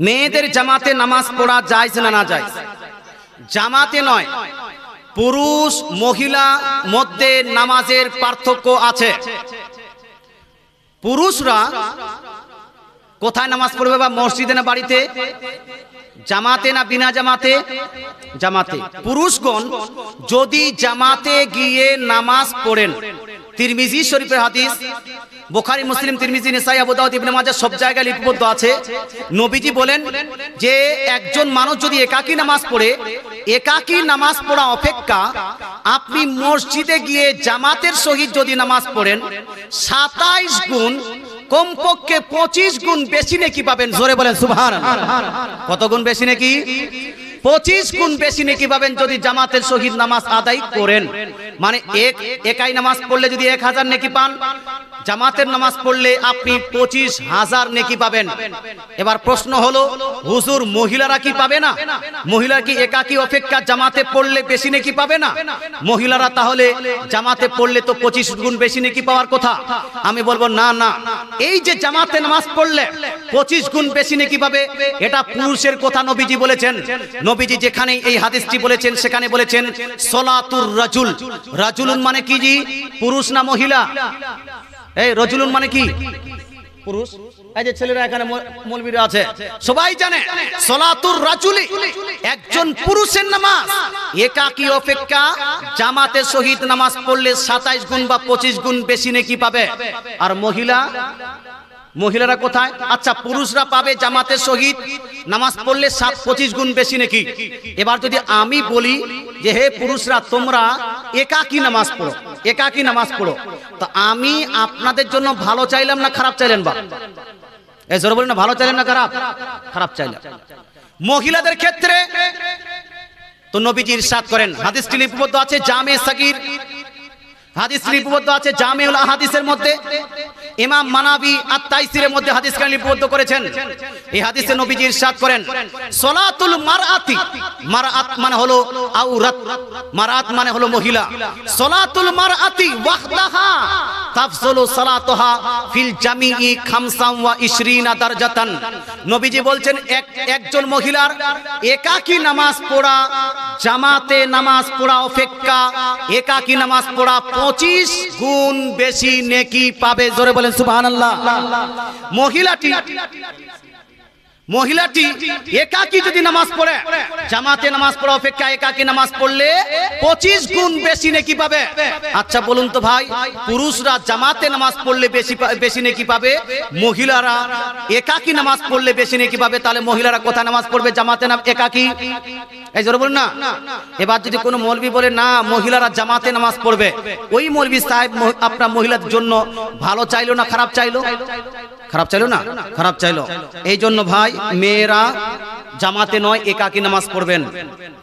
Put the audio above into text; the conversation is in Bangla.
মেয়েদের জামাতে নামাজ পড়া যায় না না যায় জামাতে নয়, পুরুষ, মহিলা মধ্যে নামাজের পার্থক্য আছে। পুরুষরা কোথায় নামাজ পড়বে বা মসজিদে না বাড়িতে? জামাতে না বিনা জামাতে? জামাতে। পুরুষগণ যদি জামাতে গিয়ে নামাজ পড়েন, তিরমিজি শরীফের হাদিস বোখারি, মুসলিম, তিরমিজি, নিসাই, আবু দাউদ, ইবনে মাজাহ সব জায়গায় লিপিবদ্ধ আছে। নবীজি বলেন যে একজন মানুষ যদি একাকী নামাজ পড়ে, একাকী নামাজ পড়া অপেক্ষা আপনি মসজিদে গিয়ে জামাতের সহিত যদি নামাজ পড়েন, সাতাইশ গুণ, কমপক্ষে পঁচিশ গুণ বেশি নাকি পাবেন। জোরে বলেন সুভান কত গুণ বেশি নাকি? পঁচিশ গুণ বেশি নাকি পাবেন যদি জামাতের সহিত নামাজ আদায় করেন। মানে এক, একাই নামাজ পড়লে যদি এক হাজার নেকি পান? জামাতের নামাজ পড়লে আপনি পঁচিশ হাজার নেকি পাবেন। এবার প্রশ্ন হলো, হুজুর মহিলারা কি পাবে না? মহিলা কি একাকি অপেক্ষা জামাতে পড়লে বেশি নেকি পাবে না? মহিলারা তাহলে জামাতে পড়লে তো পঁচিশ গুণ বেশি নেকি পাওয়ার কথা। আমি বলব, না না। এই যে জামাতে নামাজ পড়লে পঁচিশ গুণ বেশি নেকি পাবে, এটা পুরুষের কথা নবীজি বলেছেন। নবীজি যেখানে এই হাদিসটি বলেছেন, সেখানে বলেছেন, সলাতুর রাজুল। রাজুলুন মানে কি জি? পুরুষ না মহিলা? এই রজুলুন মানে কি? পুরুষ। এই যে ছেলেরা এখানে মলবিরে আছে। সবাই জানে, সলাতুর রাজুলি একজন পুরুষের নামাজ। একাকী অপেক্ষা জামাতে শহীদ নামাজ পড়লে সাতাইশ গুণ বা পঁচিশ গুণ বেশি নাকি পাবে। আর মহিলা মহিলারা কোথায়? আচ্ছা পুরুষরা পাবে জামাতের সহিত। নামাজ পড়লে সাত পঁচিশ গুণ বেশি নাকি? এবার যদি আমি বলি যে, হে পুরুষরা, তোমরা একাকী নামাজ পড়ো, একাকী নামাজ পড়ো। তো আমি আপনাদের জন্য ভালো চাইলাম না খারাপ চাইলেন বা? এই জোরে বলেন না, ভালো চাইলেন না খারাপ? খারাপ চাইলাম। মহিলাদের ক্ষেত্রে তো নবীজি ইরশাদ করেন, হাদিসটি লিপিবদ্ধ আছে জামে সাকির। হাদিস লিপিবদ্ধ আছে জামিউল আহাদিসের মধ্যে। ইমাম মানাবি আর তাইসিরের মধ্যে হাদিস খান লিপিবদ্ধ করেছেন। এই হাদিসে নবীজি ইরশাদ করেন, সলাতুল মারআতি মারআত মানে হলো আউরাত মারআত মানে হলো মহিলা। সলাতুল মারআতি ওয়াহদাহা তাফসলু সালাতহা ফিল জামিই খামসাম ওয়া ইশরিনা দারজাতান। নবীজি বলছেন, এক, একজন মহিলার একাকী নামাজ পড়া, জামাতে নামাজ পড়া অপেক্ষা, একাকী নামাজ পড়া পঁচিশ গুণ বেশি নেকি পাবে। জোরে বলেন, সুবহানাল্লাহ। মহিলাটি মহিলাটি একাকী যদি নামাজ পড়ে, জামাতে নামাজ পড়া অপেক্ষা একাকী নামাজ পড়লে পঁচিশ গুণ বেশি নেকি পাবে। আচ্ছা বলুন তো ভাই, পুরুষরা জামাতে নামাজ পড়লে বেশি বেশি নেকি পাবে? মহিলারা একাকী নামাজ পড়লে বেশি নেকি পাবে? তাহলে মহিলারা কোথায় নামাজ পড়বে? জামাতে না একাকী? এই জোরে বলুন না। এবার যদি কোনো মৌলবি বলে, না, মহিলারা জামাতে নামাজ পড়বে। ওই মৌলবি সাহেব আপনার মহিলার জন্য ভালো চাইলো না খারাপ চাইলো? খারাপ চাইলো না? খারাপ চাইলো। এই জন্য ভাই মেয়েরা জামাতে নয় একাকি নামাজ পড়বেন।